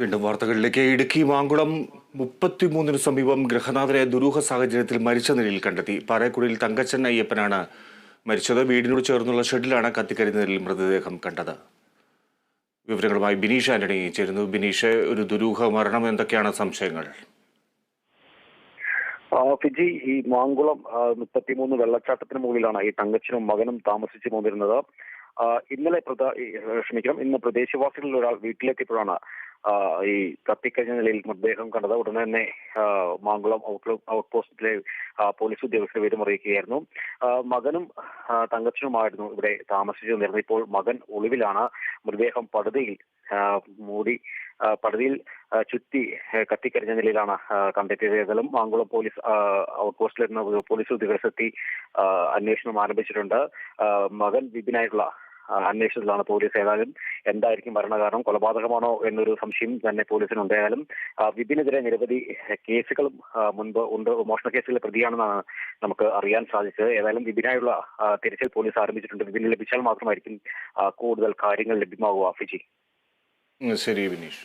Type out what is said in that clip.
വീണ്ടും വാർത്തകളിലേക്ക്. ഇടുക്കി മാങ്കുളം മുപ്പത്തിമൂന്നിന് സമീപം ഗൃഹനാഥനെ ദുരൂഹ സാഹചര്യത്തിൽ മരിച്ച നിലയിൽ കണ്ടെത്തി. പാറേക്കുടിയിൽ തങ്കച്ചൻ അയ്യപ്പനാണ് മരിച്ചത്. വീടിനോട് ചേർന്നുള്ള ഷെഡിലാണ് കത്തിക്കരിഞ്ഞ നിലയിൽ മൃതദേഹം കണ്ടത്. വിവരങ്ങളുമായി ബിനീഷ് ആന്റണി ചേരുന്നു. ബിനീഷ് ഒരു ദുരൂഹ മരണം എന്തൊക്കെയാണ് സംശയങ്ങൾ? ഫിജി ഈ മാങ്കുളം മുപ്പത്തിമൂന്ന് വെള്ളച്ചാട്ടത്തിന് മുകളിലാണ് ഈ തങ്കച്ചനും മകനും താമസിച്ചു പോന്നിരുന്നത്. ഇന്നലെ ക്ഷമിക്കണം ഇന്ന് പ്രദേശവാസികളിൽ ഒരാൾ വീട്ടിലെത്തിയപ്പോഴാണ് ഈ കത്തിക്കഴിഞ്ഞ നിലയിൽ മൃതദേഹം കണ്ടത് ഉടനെ തന്നെ മാങ്കുളം ഔട്ട് പോസ്റ്റിലെ പോലീസ് ഉദ്യോഗസ്ഥരെ വിവരം അറിയിക്കുകയായിരുന്നു മകനും തങ്കച്ചനുമായിരുന്നു ഇവിടെ താമസിച്ചു നിന്നിരുന്നത് ഇപ്പോൾ മകൻ ഒളിവിലാണ്. മൃതദേഹം പടുതിയിൽ മൂടി പടുതിയിൽ ചുറ്റി കത്തിക്കരിഞ്ഞ നിലയിലാണ് കണ്ടെത്തിയത്. ഏതായാലും മാങ്കുളം പോലീസ് ഔട്ട് പോസ്റ്റിലിരുന്ന പോലീസ് ഉദ്യോഗസ്ഥർ എത്തി അന്വേഷണം ആരംഭിച്ചിട്ടുണ്ട്. മകൻ വിപിനായിട്ടുള്ള അന്വേഷണത്തിലാണ് പോലീസ് ഏതായാലും എന്തായിരിക്കും മരണകാരണം കൊലപാതകമാണോ എന്നൊരു സംശയം തന്നെ പോലീസിന് ഉണ്ടായാലും വിപിനെതിരെ നിരവധി കേസുകളും മുൻപ് ഉണ്ട് മോഷണ കേസുകളിലെ പ്രതിയാണെന്നാണ് നമുക്ക് അറിയാൻ സാധിച്ചത്. ഏതായാലും വിപിനായുള്ള തിരച്ചിൽ പോലീസ് ആരംഭിച്ചിട്ടുണ്ട്. വിപിന് ലഭിച്ചാൽ മാത്രമായിരിക്കും കൂടുതൽ കാര്യങ്ങൾ ലഭ്യമാകുക ഫിജി ശരി ബിനീഷ്